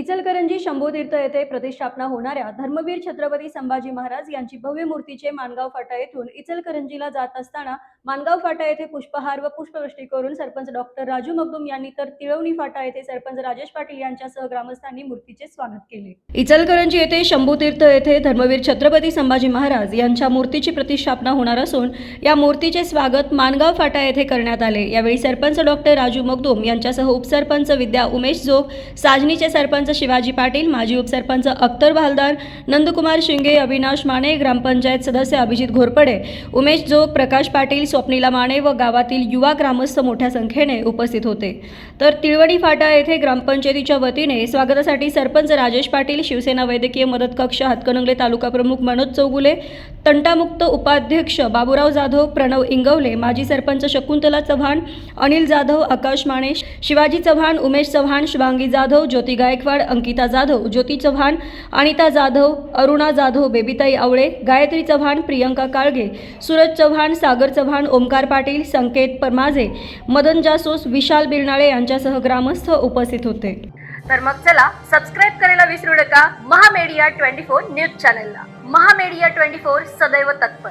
इचलकरंजी शंभूतीर्थ येथे प्रतिष्ठापना होणाऱ्या धर्मवीर छत्रपती संभाजी महाराज यांची भव्य मूर्तीचे मानगाव फाटा येथून इचलकरंजीला जात असताना मानगाव फाटा येथे पुष्पहार व पुष्पवृष्टी करून सरपंच डॉक्टर राजू मगदुम यांनी तर तिळवणी फाटा येथे सरपंच राजेश पाटील यांच्यासह ग्रामस्थांनी मूर्तीचे स्वागत केले. इचलकरंजी येथे शंभूतीर्थ येथे धर्मवीर छत्रपती संभाजी महाराज यांच्या मूर्तीची प्रतिष्ठापना होणार असून या मूर्तीचे स्वागत मानगाव फाटा येथे करण्यात आले. यावेळी सरपंच डॉक्टर राजू मगदुम यांच्यासह उपसरपंच विद्या उमेश जोग साजनीचे सरपंच शिवाजी पाटील माजी उपसरपंच अख्तर भालदार नंदकुमार शिंगे अविनाश माने ग्रामपंचायत सदस्य अभिजित घोरपडे उमेश जोग प्रकाश पाटील स्वप्नीला माने व गावातील युवा ग्रामस्थ मोठ्या संख्येने उपस्थित होते. तर तिळवणी फाटा येथे ग्रामपंचायतीच्या वतीने स्वागतासाठी सरपंच राजेश पाटील शिवसेना वैद्यकीय मदत कक्ष हातकणंगले तालुका प्रमुख मनोज चौगुले तंटामुक्त उपाध्यक्ष बाबूराव जाधव प्रणव इंगवले माजी सरपंच शकुंतला चव्हाण अनिल जाधव आकाश माने शिवाजी चव्हाण उमेश चव्हाण शुभांगी जाधव ज्योती गायकवाड अंकिता जाधव ज्योती चव्हाण अनिता जाधव अरुणा जाधव बेबीताई आवळे गायत्री चव्हाण प्रियंका काळगे सूरज चव्हाण सागर चव्हाण ओमकार पाटील संकेत परमाजे मदन जासूस विशाल बिरनाळे यांच्यासह ग्रामस्थ उपस्थित होते. तर मग चला सबस्क्राईब करायला विसरू नका. महामेडिया ट्वेंटी फोर न्यूज चॅनलला. महामेडिया ट्वेंटी फोर सदैव तत्पर.